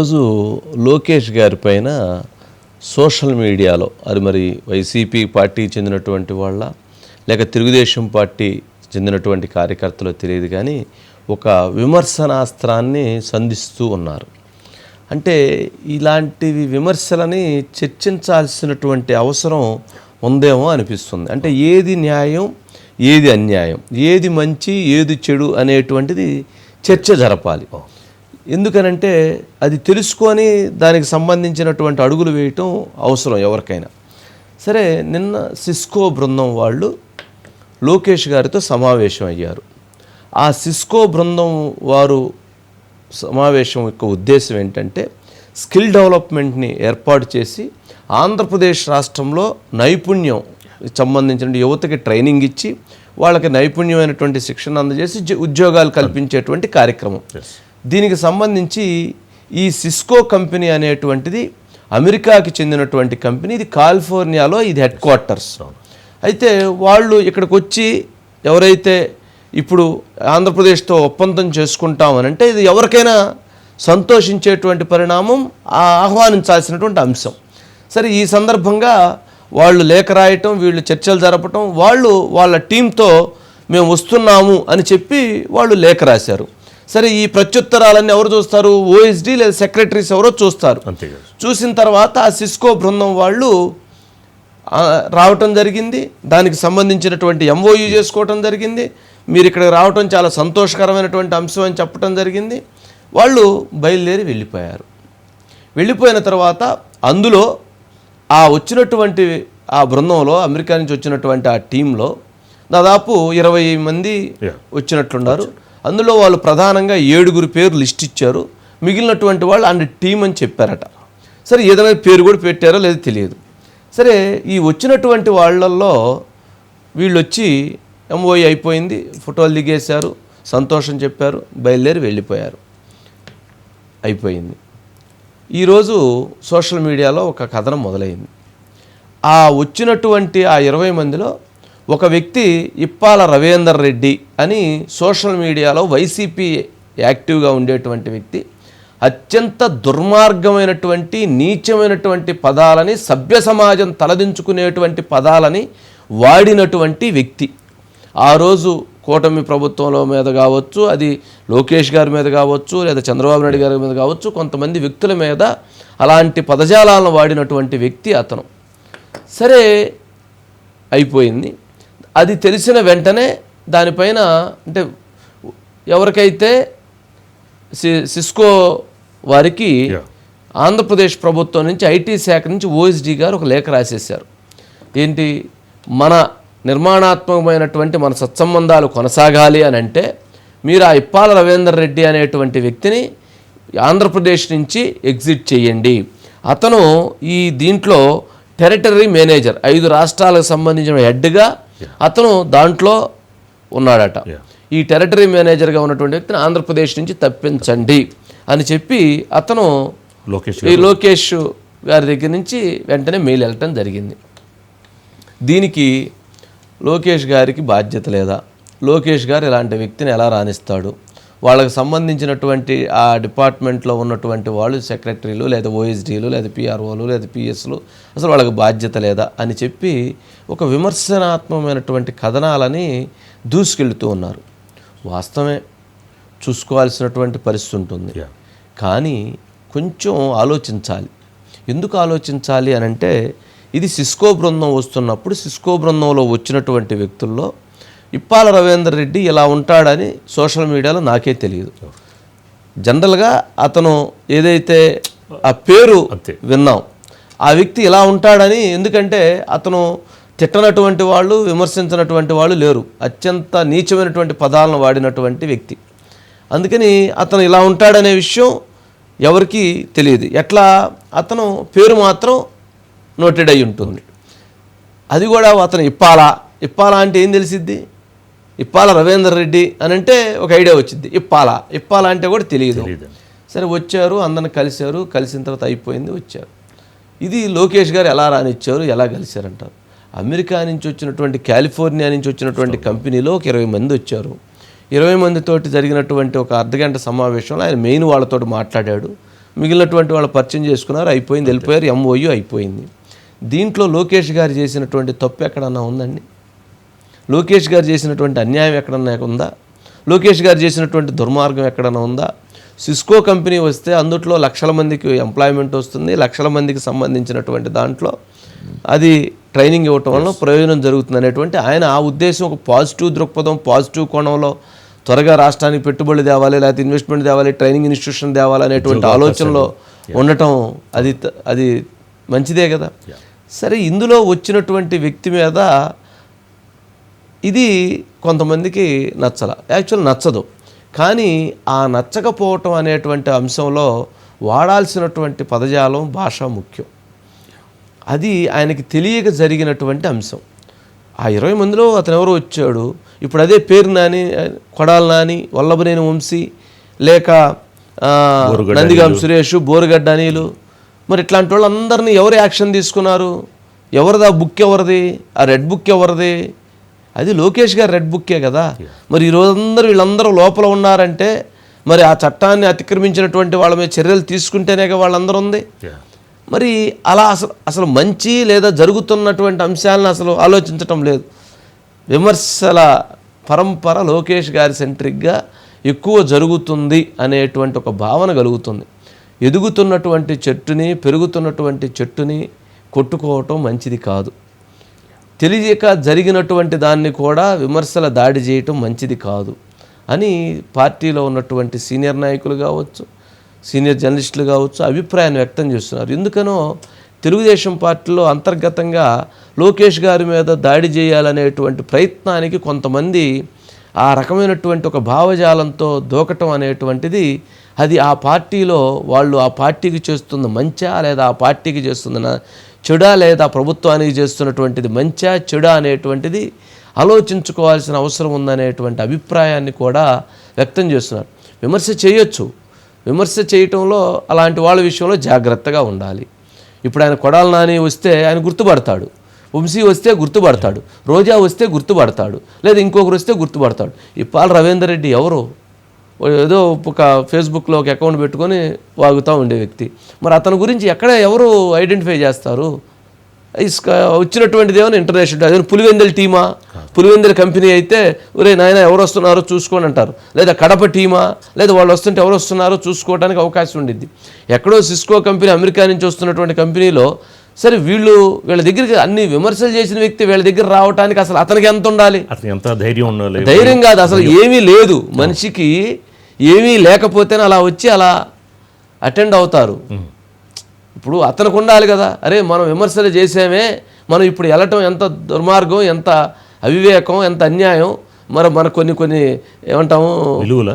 రోజు లోకేష్ గారి పైన సోషల్ మీడియాలో అది మరి వైసీపీ పార్టీ చెందినటువంటి వాళ్ళ లేక తెలుగుదేశం పార్టీ చెందినటువంటి కార్యకర్తలు తెలియదు కానీ ఒక విమర్శనాస్త్రాన్ని సంధిస్తూ ఉన్నారు. అంటే ఇలాంటివి విమర్శలని చర్చించాల్సినటువంటి అవసరం ఉందేమో అనిపిస్తుంది. అంటే ఏది న్యాయం ఏది అన్యాయం ఏది మంచి ఏది చెడు అనేటువంటిది చర్చ జరపాలి. ఎందుకనంటే అది తెలుసుకొని దానికి సంబంధించినటువంటి అడుగులు వేయటం అవసరం ఎవరికైనా. సరే నిన్న సిస్కో బృందం వాళ్ళు లోకేష్ గారితో సమావేశం అయ్యారు. ఆ సిస్కో బృందం వారు సమావేశం యొక్క ఉద్దేశం ఏంటంటే స్కిల్ డెవలప్మెంట్ని ఏర్పాటు చేసి ఆంధ్రప్రదేశ్ రాష్ట్రంలో నైపుణ్యం సంబంధించిన యువతకి ట్రైనింగ్ ఇచ్చి వాళ్ళకి నైపుణ్యమైనటువంటి శిక్షణ అందజేసి ఉద్యోగాలు కల్పించేటువంటి కార్యక్రమం. దీనికి సంబంధించి ఈ సిస్కో కంపెనీ అనేటువంటిది అమెరికాకి చెందినటువంటి కంపెనీ ఇది కాలిఫోర్నియాలో ఇది హెడ్ క్వార్టర్స్. అయితే వాళ్ళు ఇక్కడికి వచ్చి ఎవరైతే ఇప్పుడు ఆంధ్రప్రదేశ్తో ఒప్పందం చేసుకుంటామని అంటే ఇది ఎవరికైనా సంతోషించేటువంటి పరిణామం ఆ ఆహ్వానించాల్సినటువంటి అంశం. సరే ఈ సందర్భంగా వాళ్ళు లేఖ రాయటం వీళ్ళు చర్చలు జరపటం వాళ్ళు వాళ్ళ టీంతో మేము వస్తున్నాము అని చెప్పి వాళ్ళు లేఖ రాశారు. సరే ఈ ప్రత్యుత్తరాలన్నీ ఎవరు చూస్తారు? ఓఎస్డి లేదా సెక్రటరీస్ ఎవరో చూస్తారు. చూసిన తర్వాత ఆ సిస్కో బృందం వాళ్ళు రావటం జరిగింది. దానికి సంబంధించినటువంటి ఎంఓయూ చేసుకోవటం జరిగింది. మీరు ఇక్కడికి రావటం చాలా సంతోషకరమైనటువంటి అంశం అని చెప్పటం జరిగింది. వాళ్ళు బయలుదేరి వెళ్ళిపోయారు. వెళ్ళిపోయిన తర్వాత అందులో ఆ వచ్చినటువంటి ఆ బృందంలో అమెరికా నుంచి వచ్చినటువంటి ఆ టీంలో దాదాపు ఇరవై మంది. వచ్చినట్లున్నారు. అందులో వాళ్ళు ప్రధానంగా ఏడుగురు పేరు లిస్ట్ ఇచ్చారు. మిగిలినటువంటి వాళ్ళు అండ్ టీం అని చెప్పారట. సరే ఏదైనా పేరు కూడా పెట్టారో లేదో తెలియదు. సరే ఈ వచ్చినటువంటి వాళ్ళల్లో వీళ్ళు వచ్చి ఎంఓఈ అయిపోయింది. ఫోటోలు దిగేశారు. సంతోషం చెప్పారు. బయలుదేరి వెళ్ళిపోయారు. అయిపోయింది. ఈరోజు సోషల్ మీడియాలో ఒక కథనం మొదలైంది. ఆ వచ్చినటువంటి ఆ ఇరవై మందిలో ఒక వ్యక్తి ఇప్పాల రవీందర్ రెడ్డి అని సోషల్ మీడియాలో వైసీపీ యాక్టివ్గా ఉండేటువంటి వ్యక్తి అత్యంత దుర్మార్గమైనటువంటి నీచమైనటువంటి పదాలని సభ్య సమాజం తలదించుకునేటువంటి పదాలని వాడినటువంటి వ్యక్తి. ఆ రోజు కూటమి ప్రభుత్వంలో మీద కావచ్చు అది లోకేష్ గారి మీద కావచ్చు లేదా చంద్రబాబు నాయుడు గారి మీద కావచ్చు కొంతమంది వ్యక్తుల మీద అలాంటి పదజాలాలను వాడినటువంటి వ్యక్తి అతను. సరే అయిపోయింది. అది తెలిసిన వెంటనే దానిపైన అంటే ఎవరికైతే సి- సిస్కో వారికి. ఆంధ్రప్రదేశ్ ప్రభుత్వం నుంచి ఐటీ శాఖ నుంచి ఓఎస్డి గారు ఒక లేఖ రాసేశారు. ఏంటి? మన నిర్మాణాత్మకమైనటువంటి మన సత్సంబంధాలు కొనసాగాలి అని అంటే మీరు ఆ ఇప్పాల రవీందర్ రెడ్డి అనేటువంటి వ్యక్తిని ఆంధ్రప్రదేశ్ నుంచి ఎగ్జిట్ చేయండి. అతను ఈ దీంట్లో టెరిటరీ మేనేజర్ ఐదు రాష్ట్రాలకు సంబంధించిన హెడ్గా అతను దాంట్లో ఉన్నాడట. ఈ టెరిటరీ మేనేజర్గా ఉన్నటువంటి వ్యక్తిని ఆంధ్రప్రదేశ్ నుంచి తప్పించండి అని చెప్పి అతను లోకేష్ ఈ లోకేష్ గారి దగ్గర నుంచి వెంటనే మెయిల్ వెళ్ళటం జరిగింది. దీనికి లోకేష్ గారికి బాధ్యత లేదా? లోకేష్ గారు ఇలాంటి వ్యక్తిని ఎలా రాణిస్తాడు? వాళ్ళకి సంబంధించినటువంటి ఆ డిపార్ట్మెంట్లో ఉన్నటువంటి వాళ్ళు సెక్రటరీలు లేదా ఓఎస్డీలు లేదా పిఆర్ఓలు లేదా పిఎస్లు అసలు వాళ్ళకి బాధ్యత లేదా అని చెప్పి ఒక విమర్శనాత్మకమైనటువంటి కథనాలని దూసుకెళ్తూ ఉన్నారు. వాస్తవమే చూసుకోవాల్సినటువంటి పరిస్థితి ఉంటుంది. కానీ కొంచెం ఆలోచించాలి. ఎందుకు ఆలోచించాలి అని అంటే ఇది సిస్కో బృందం వస్తున్నప్పుడు సిస్కో బృందంలో వచ్చినటువంటి వ్యక్తుల్లో ఇప్పాల రవీందర్ రెడ్డి ఇలా ఉంటాడని సోషల్ మీడియాలో నాకే తెలియదు. జనరల్గా అతను ఏదైతే ఆ పేరు. విన్నాం ఆ వ్యక్తి ఇలా ఉంటాడని ఎందుకంటే అతను తిట్టనటువంటి వాళ్ళు విమర్శించినటువంటి వాళ్ళు లేరు. అత్యంత నీచమైనటువంటి పదాలను వాడినటువంటి వ్యక్తి. అందుకని అతను ఇలా ఉంటాడనే విషయం ఎవరికి తెలియదు. ఎట్లా? అతను పేరు మాత్రం నోటెడ్ అయి ఉంటుంది. అది కూడా అతను ఇప్పాలా. ఇప్పాలా అంటే ఏం తెలిసిద్ది? ఇప్పాల రవీందర్ రెడ్డి అని అంటే ఒక ఐడియా వచ్చింది ఇప్పాలా. ఇప్పాలా అంటే కూడా తెలియదు. సరే వచ్చారు అందరిని కలిశారు కలిసిన తర్వాత అయిపోయింది వచ్చారు. ఇది లోకేష్ గారు ఎలా రానిచ్చారు ఎలా కలిశారంటారు? అమెరికా నుంచి వచ్చినటువంటి కాలిఫోర్నియా నుంచి వచ్చినటువంటి కంపెనీలో ఒక ఇరవై మంది వచ్చారు. ఇరవై మందితోటి జరిగినటువంటి ఒక అర్ధగంట సమావేశంలో ఆయన మెయిన్ వాళ్ళతోటి మాట్లాడాడు. మిగిలినటువంటి వాళ్ళు పరిచయం చేసుకున్నారు అయిపోయింది వెళ్ళిపోయారు ఎంఓయు అయిపోయింది. దీంట్లో లోకేష్ గారు చేసినటువంటి తప్పు ఎక్కడన్నా ఉందండి? లోకేష్ గారు చేసినటువంటి అన్యాయం ఎక్కడన్నా ఉందా? లోకేష్ గారు చేసినటువంటి దుర్మార్గం ఎక్కడన్నా ఉందా? సిస్కో కంపెనీ వస్తే అందుట్లో లక్షల మందికి ఎంప్లాయ్మెంట్ వస్తుంది లక్షల మందికి సంబంధించినటువంటి దాంట్లో అది ట్రైనింగ్ ఇవ్వటం వల్ల ప్రయోజనం జరుగుతుంది అనేటువంటి ఆయన ఆ ఉద్దేశం ఒక పాజిటివ్ దృక్పథం పాజిటివ్ కోణంలో త్వరగా రాష్ట్రానికి పెట్టుబడులు తేవాలి లేకపోతే ఇన్వెస్ట్మెంట్ తేవాలి ట్రైనింగ్ ఇన్స్టిట్యూషన్ తేవాలి అనేటువంటి ఆలోచనలో ఉండటం అది అది మంచిదే కదా. సరే ఇందులో వచ్చినటువంటి వ్యక్తి మీద ఇది కొంతమందికి నచ్చల. యాక్చువల్ నచ్చదు. కానీ ఆ నచ్చకపోవటం అనేటువంటి అంశంలో వాడాల్సినటువంటి పదజాలం భాష ముఖ్యం. అది ఆయనకి తెలియక జరిగినటువంటి అంశం. ఆ ఇరవై మందిలో అతను ఎవరో వచ్చాడు. ఇప్పుడు అదే పేరు నాని కొడాల నాని వల్లభనేని వంశీ లేక నందిగాం సురేష్ బోరుగడ్డ అనిలు. మరి ఇట్లాంటి వాళ్ళందరినీ ఎవరు యాక్షన్ తీసుకున్నారు? ఎవరిది ఆ బుక్ ఎవరిది? ఆ రెడ్ బుక్ ఎవరిది? అది లోకేష్ గారు రెడ్ బుక్కే కదా. మరి ఈ రోజందరూ వీళ్ళందరూ లోపల ఉన్నారంటే మరి ఆ చట్టాన్ని అతిక్రమించినటువంటి వాళ్ళ మీద చర్యలు తీసుకుంటేనే వాళ్ళందరూ ఉంది. మరి అలా అసలు అసలు మంచి లేదా జరుగుతున్నటువంటి అంశాలను అసలు ఆలోచించటం లేదు. విమర్శల పరంపర లోకేష్ గారి సెంట్రిక్గా ఎక్కువ జరుగుతుంది అనేటువంటి ఒక భావన కలుగుతుంది. ఎదుగుతున్నటువంటి చెట్టుని పెరుగుతున్నటువంటి చెట్టుని కొట్టుకోవటం మంచిది కాదు. తెలియక జరిగినటువంటి దాన్ని కూడా విమర్శల దాడి చేయటం మంచిది కాదు అని పార్టీలో ఉన్నటువంటి సీనియర్ నాయకులు కావచ్చు సీనియర్ జర్నలిస్టులు కావచ్చు అభిప్రాయాన్ని వ్యక్తం చేస్తున్నారు. ఎందుకనో తెలుగుదేశం పార్టీలో అంతర్గతంగా లోకేష్ గారి మీద దాడి చేయాలనేటువంటి ప్రయత్నానికి కొంతమంది ఆ రకమైనటువంటి ఒక భావజాలంతో దూకటం అనేటువంటిది అది ఆ పార్టీలో వాళ్ళు ఆ పార్టీకి చేస్తున్న మంచా లేదా ఆ పార్టీకి చేస్తున్న చెడా లేదా ప్రభుత్వానికి చేస్తున్నటువంటిది మంచా చెడా అనేటువంటిది ఆలోచించుకోవాల్సిన అవసరం ఉందనేటువంటి అభిప్రాయాన్ని కూడా వ్యక్తం చేస్తున్నారు. విమర్శ చేయొచ్చు. విమర్శ చేయటంలో అలాంటి వాళ్ళ విషయంలో జాగ్రత్తగా ఉండాలి. ఇప్పుడు ఆయన కొడాల నాని వస్తే ఆయన గుర్తుపడతాడు. వంశీ వస్తే గుర్తుపడతాడు. రోజా వస్తే గుర్తుపడతాడు. లేదా ఇంకొకరు వస్తే గుర్తుపడతాడు. ఈ పాల రవీందర్ రెడ్డి ఎవరు? ఏదో ఒక ఫేస్బుక్లో ఒక అకౌంట్ పెట్టుకొని వాగుతూ ఉండే వ్యక్తి. మరి అతని గురించి ఎక్కడ ఎవరు ఐడెంటిఫై చేస్తారు? ఇసుక వచ్చినటువంటిది ఏమైనా ఇంటర్నేషనల్ అదే పులివెందల టీమా? పులివెందల కంపెనీ అయితే ఒరే నాయన ఎవరు వస్తున్నారో చూసుకోండి అంటారు. లేదా కడప టీమా? లేదా వాళ్ళు వస్తుంటే ఎవరు వస్తున్నారో చూసుకోవడానికి అవకాశం ఉండిద్ది. ఎక్కడో సిస్కో కంపెనీ అమెరికా నుంచి వస్తున్నటువంటి కంపెనీలో సరే వీళ్ళు వీళ్ళ దగ్గరికి అన్ని విమర్శలు చేసిన వ్యక్తి వీళ్ళ దగ్గర రావడానికి అసలు అతనికి ఎంత ఉండాలి? ఎంత ధైర్యం ఉండాలి? ధైర్యం కాదు అసలు ఏమీ లేదు. మనిషికి ఏమీ లేకపోతేనే అలా వచ్చి అలా అటెండ్ అవుతారు. ఇప్పుడు అతనికి ఉండాలి కదా. అరే మనం విమర్శలు చేసామే మనం ఇప్పుడు వెళ్ళటం ఎంత దుర్మార్గం ఎంత అవివేకం ఎంత అన్యాయం మరి మన కొన్ని కొన్ని ఏమంటాము? విలువల?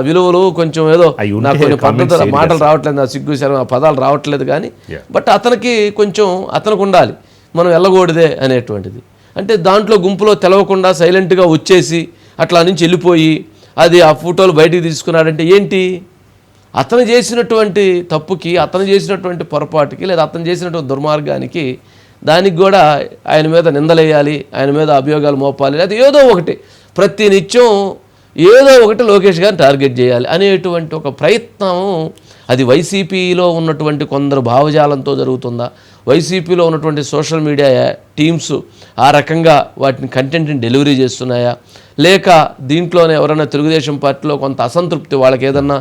విలువలు కొంచెం ఏదో నాకు కొన్ని పద్ధతులు మాటలు రావట్లేదు నా సిగ్గు శరం ఆ పదాలు రావట్లేదు కానీ. బట్ అతనికి కొంచెం అతనికి ఉండాలి. మనం వెళ్ళకూడదే అనేటువంటిది. అంటే దాంట్లో గుంపులో తెలవకుండా సైలెంట్గా వచ్చేసి అట్లా నుంచి వెళ్ళిపోయి అది ఆ ఫోటోలు బయటికి తీసుకున్నాడంటే ఏంటి? అతను చేసినటువంటి తప్పుకి అతను చేసినటువంటి పొరపాటుకి లేదా అతను చేసినటువంటి దుర్మార్గానికి దానికి కూడా ఆయన మీద నిందలేయాలి ఆయన మీద అభియోగాలు మోపాలి లేదా ఏదో ఒకటి. ప్రతి నిత్యం ఏదో ఒకటి లోకేష్ గారిని టార్గెట్ చేయాలి అనేటువంటి ఒక ప్రయత్నం అది వైసీపీలో ఉన్నటువంటి కొందరు భావజాలంతో జరుగుతుందా? వైసీపీలో ఉన్నటువంటి సోషల్ మీడియా టీమ్స్ ఆ రకంగా వాటిని కంటెంట్ని డెలివరీ చేస్తున్నాయా? లేక దీంట్లోనే ఎవరైనా తెలుగుదేశం పార్టీలో కొంత అసంతృప్తి వాళ్ళకి ఏదన్నా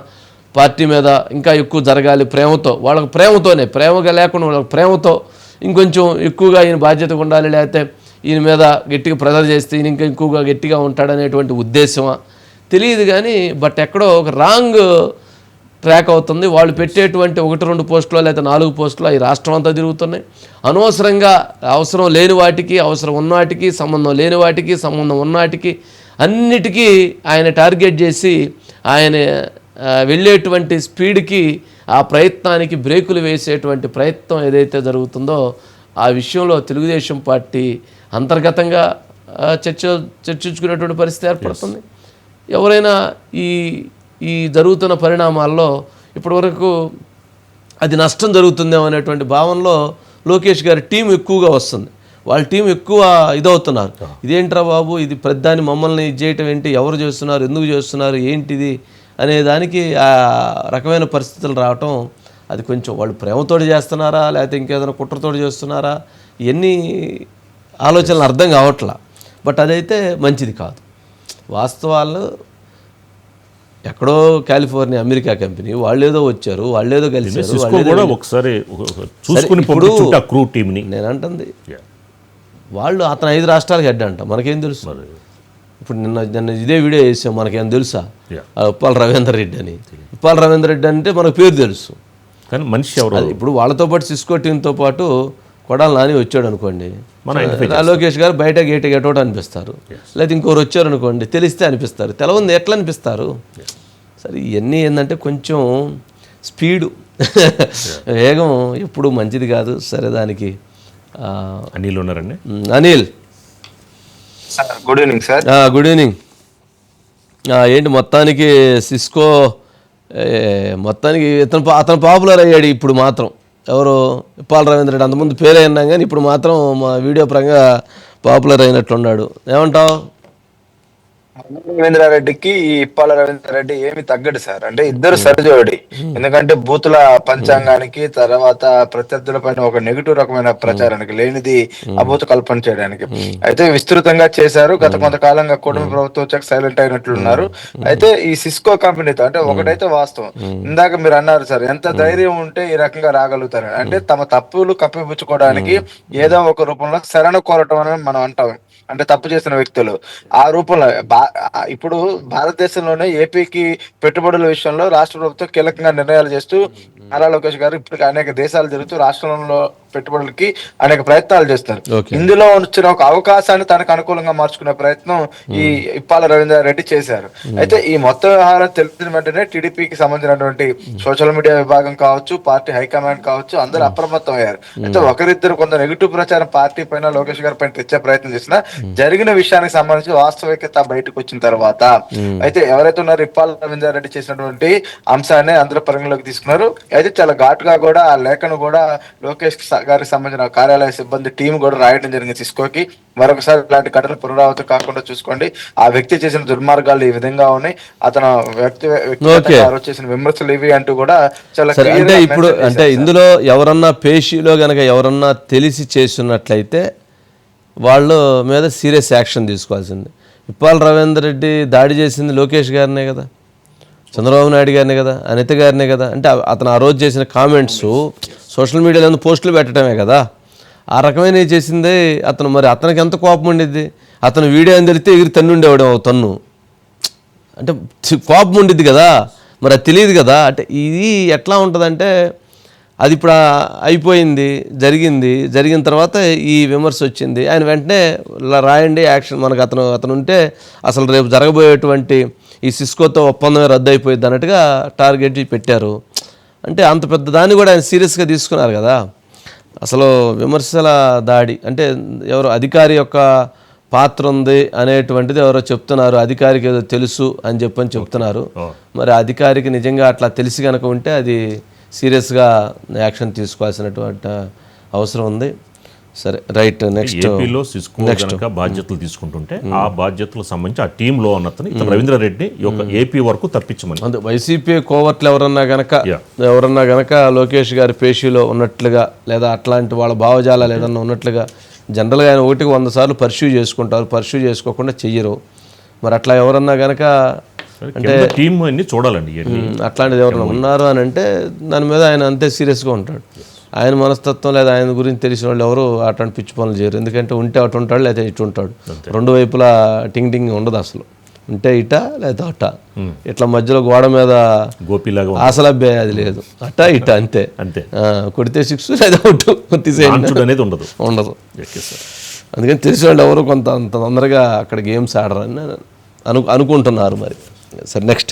పార్టీ మీద ఇంకా ఎక్కువ జరగాలి ప్రేమతో వాళ్ళకి ప్రేమతోనే ప్రేమగా లేకుండా వాళ్ళకి ప్రేమతో ఇంకొంచెం ఎక్కువగా ఈయన బాధ్యతగా ఉండాలి లేకపోతే ఈయన మీద గట్టిగా ప్రెజర్ చేస్తే ఈయన ఇంకా ఎక్కువగా గట్టిగా ఉంటాడనేటువంటి ఉద్దేశమా? తెలియదు కానీ బట్ ఎక్కడో ఒక రాంగ్ ట్రాక్ అవుతుంది. వాళ్ళు పెట్టేటువంటి ఒకటి రెండు పోస్టులు లేకపోతే నాలుగు పోస్టులు ఈ రాష్ట్రం అంతా తిరుగుతున్నాయి. అనవసరంగా అవసరం లేని వాటికి అవసరం ఉన్న వాటికి సంబంధం లేని వాటికి సంబంధం ఉన్నవాటికి అన్నిటికీ ఆయన టార్గెట్ చేసి ఆయన వెళ్ళేటువంటి స్పీడ్కి ఆ ప్రయత్నానికి బ్రేకులు వేసేటువంటి ప్రయత్నం ఏదైతే జరుగుతుందో ఆ విషయంలో తెలుగుదేశం పార్టీ అంతర్గతంగా చర్చ చర్చించుకునేటువంటి పరిస్థితి ఏర్పడుతుంది. ఎవరైనా ఈ ఈ జరుగుతున్న పరిణామాల్లో ఇప్పటివరకు అది నష్టం జరుగుతుందేమో అనేటువంటి భావనలో లోకేష్ గారి టీం ఎక్కువగా వస్తుంది. వాళ్ళ టీం ఎక్కువ ఇదవుతున్నారు. ఇదేంట్రా బాబు? ఇది ప్రధాని మమ్మల్ని ఇది చేయటం ఏంటి? ఎవరు చేస్తున్నారు? ఎందుకు చేస్తున్నారు? ఏంటిది? అనే దానికి ఆ రకమైన పరిస్థితులు రావటం అది కొంచెం వాళ్ళు ప్రేమతోటి చేస్తున్నారా? లేకపోతే ఇంకేదైనా కుట్రతోటి చేస్తున్నారా? ఇవన్నీ ఆలోచనలు అర్థం కావట్లా. బట్ అదైతే మంచిది కాదు. వాస్తవాలు ఎక్కడో కాలిఫోర్నియా అమెరికా కంపెనీ వాళ్ళు ఏదో వచ్చారు వాళ్ళు ఏదో కూడా ఒకసారి ఒక- ఒక చూసుకుని నేను అంటుంది వాళ్ళు అతను ఐదు రాష్ట్రాలకు హెడ్ అంట మనకేం తెలుసు? ఇప్పుడు నిన్న నిన్న ఇదే వీడియో చేసాం మనకేం తెలుసా? ఉప్పాల రవీందర్ రెడ్డి అని. ఉప్పాల రవీందర్ రెడ్డి అంటే మనకు పేరు తెలుసు. కానీ మనిషి ఎవరు? ఇప్పుడు వాళ్ళతో పాటు సిస్కో టీంతో పాటు కొడాలి నాని వచ్చాడు అనుకోండి. లోకేష్ గారు బయట గేట గెటౌట్ అనిపిస్తారు. లేదా ఇంకోరు వచ్చారు అనుకోండి తెలిస్తే అనిపిస్తారు. తెలవంది ఎట్లా అనిపిస్తారు? సరే ఇవన్నీ ఏంటంటే కొంచెం స్పీడు వేగం ఎప్పుడు మంచిది కాదు. సరే దానికి అనిల్ ఉన్నారండి? Anil. Sir good evening sir ఆ, గుడ్ ఈవినింగ్ ఆ, ఏంటి మొత్తానికి సిస్కో మొత్తానికి ఇతను పా- అతను పాపులర్ అయ్యాడు ఇప్పుడు మాత్రం. ఎవరు? పాల రవీంద్ర రెడ్డి అంతకుముందు పేరే అన్నాం కానీ ఇప్పుడు మాత్రం మా వీడియో పరంగా పాపులర్ అయినట్లున్నాడు. ఏమంటావు? రవీంద్రారెడ్డికి ఈ ఇప్పాల రవీంద్రారెడ్డి ఏమి తగ్గడు సార్. అంటే ఇద్దరు సరిజోడి. ఎందుకంటే బూతుల పంచాంగానికి తర్వాత ప్రత్యర్థుల పైన ఒక నెగిటివ్ రకమైన ప్రచారానికి లేనిది అభూత కల్పన చేయడానికి. అయితే విస్తృతంగా చేశారు. గత కొంతకాలంగా కుటుంబ ప్రభుత్వం వచ్చాక సైలెంట్ అయినట్లున్నారు. అయితే ఈ సిస్కో కంపెనీతో అంటే ఒకటైతే వాస్తవం. ఇందాక మీరు అన్నారు సార్ ఎంత ధైర్యం ఉంటే ఈ రకంగా రాగలుగుతారు. అంటే తమ తప్పులు కప్పిపుచ్చుకోవడానికి ఏదో ఒక రూపంలో శరణ కోరటం అని మనం అంటాం. అంటే తప్పు చేసిన వ్యక్తులు. ఆ రూపంలో ఇప్పుడు భారతదేశంలోనే ఏపీకి పెట్టుబడుల విషయంలో రాష్ట్ర ప్రభుత్వం కీలకంగా నిర్ణయాలు చేస్తూ నారా లోకేష్ గారు ఇప్పటికి అనేక దేశాలు తిరుగుతూ రాష్ట్రంలో పెట్టుబడులకి అనేక ప్రయత్నాలు చేస్తారు. ఇందులో వచ్చిన ఒక అవకాశాన్ని తనకు అనుకూలంగా మార్చుకునే ప్రయత్నం ఈ ఇప్పాల రవీంద్ర రెడ్డి చేశారు. అయితే ఈ మొత్తం వ్యవహారం తెలిసిన వెంటనే టీడీపీకి సంబంధించినటువంటి సోషల్ మీడియా విభాగం కావచ్చు పార్టీ హైకమాండ్ కావచ్చు అందరూ అప్రమత్తం అయ్యారు. అయితే ఒకరిద్దరు కొంత నెగిటివ్ ప్రచారం పార్టీ పైన లోకేష్ గారి పైన తెచ్చే ప్రయత్నం చేసినా జరిగిన విషయానికి సంబంధించి వాస్తవికత బయటకు వచ్చిన తర్వాత అయితే ఎవరైతే ఉన్నారో ఇప్పాల రవీంద్ర రెడ్డి చేసినటువంటి అంశాన్ని అందరూ పరిగణలోకి తీసుకున్నారు. అయితే చాలా ఘాటుగా కూడా ఆ లేఖను కూడా లోకేష్ గారికి సంబంధించిన కార్యాలయ సిబ్బంది టీం కూడా రాయడం జరిగింది సిస్కోకి. మరొకసారి ఇలాంటి ఘటనలు పునరావృతం కాకుండా చూసుకోండి. ఆ వ్యక్తి చేసిన దుర్మార్గాలు ఈ విధంగా ఉన్నాయి. అతను వ్యక్తి రోజు చేసిన విమర్శలు ఇవి అంటూ కూడా చాలా అంటే ఇప్పుడు అంటే ఇందులో ఎవరన్నా పేషీలో గనక ఎవరన్నా తెలిసి చేస్తున్నట్లయితే వాళ్ళ మీద సీరియస్ యాక్షన్ తీసుకోవాల్సింది. ఇప్పాల రవీందర్ రెడ్డి దాడి చేసింది లోకేష్ గారినే కదా? చంద్రబాబు నాయుడు గారినే కదా? అనిత గారినే కదా? అంటే అతను ఆ రోజు చేసిన కామెంట్స్. సోషల్ మీడియాలో పోస్టులు పెట్టడమే కదా. ఆ రకమైన చేసిందే అతను మరి అతనికి ఎంత కోపం ఉండిద్ది? అతను వీడియో అని తెలిస్తే ఎగిరి తన్నుండేవాడు ఉండేవాడు తన్ను. అంటే కోపం ఉండిద్ది కదా. మరి అది తెలియదు కదా. అంటే ఇది ఎట్లా ఉంటుందంటే అది ఇప్పుడు అయిపోయింది జరిగింది. జరిగిన తర్వాత ఈ విమర్శ వచ్చింది. ఆయన వెంటనే ఇలా రాయండి యాక్షన్ మనకు అతను అతను ఉంటే అసలు రేపు జరగబోయేటువంటి ఈ సిస్కోతో ఒప్పందమే రద్దు అయిపోయింది అన్నట్టుగా టార్గెట్ పెట్టారు. అంటే అంత పెద్ద దాన్ని కూడా ఆయన సీరియస్గా తీసుకున్నారు కదా. అసలు విమర్శల దాడి అంటే ఎవరు అధికారి యొక్క పాత్ర ఉంది అనేటువంటిది ఎవరో చెప్తున్నారు. అధికారికి ఏదో తెలుసు అని చెప్పని చెప్తున్నారు. మరి అధికారికి నిజంగా అట్లా తెలిసి కనుక ఉంటే అది సీరియస్గా యాక్షన్ తీసుకోవాల్సినటువంటి అవసరం ఉంది. సరే రైట్ నెక్స్ట్ ఏపీలో సిస్కో కనుక బాధ్యతలు తీసుకుంటుంటే ఆ బాధ్యతలకు సంబంధించి ఆ టీంలో ఉన్నతని ఇతను రవీంద్ర రెడ్డి ఈ యొక్క ఏపీ వరకు తప్పించమని. అందు వైసీపీ కోవర్ట్లు ఎవరన్నా గనక. ఎవరన్నా గనక లోకేష్ గారి పేషీలో ఉన్నట్లుగా లేదా అట్లాంటి వాళ్ళ భావజాలాలు ఏదన్నా ఉన్నట్లుగా జనరల్గా ఆయన ఒకటికి వంద సార్లు పర్స్యూ చేసుకుంటారు. పర్స్యూ చేసుకోకుండా చెయ్యరు. మరి అట్లా ఎవరన్నా గనక కింద టీం అన్ని చూడాలండి ఉమ్, అట్లాంటిది ఎవరైనా ఉన్నారు అని అంటే దాని మీద ఆయన అంతే సీరియస్గా ఉంటాడు. ఆయన మనస్తత్వం లేదా ఆయన గురించి తెలిసిన వాళ్ళు ఎవరు అట్లాంటి పిచ్చి పనులు చేయరు. ఎందుకంటే ఉంటే అటు ఉంటాడు లేదా ఇటు ఉంటాడు. రెండు వైపులా టింగ్ టింగ్ ఉండదు అసలు. ఉంటే ఇట లేదా అట. ఇట్లా మధ్యలో గోడ మీద గోపిలాగా ఉంది. ఆసలబ్బే అది లేదు. అట ఇట అంతే. అంతే. కొడితే సిక్స్ లేదా అనేది ఉండదు. ఉండదు. అందుకని తెలిసిన వాళ్ళు ఎవరు కొంత అంత తొందరగా అక్కడ గేమ్స్ ఆడరని అను అనుకుంటున్నారు మరి. సరే నెక్స్ట్.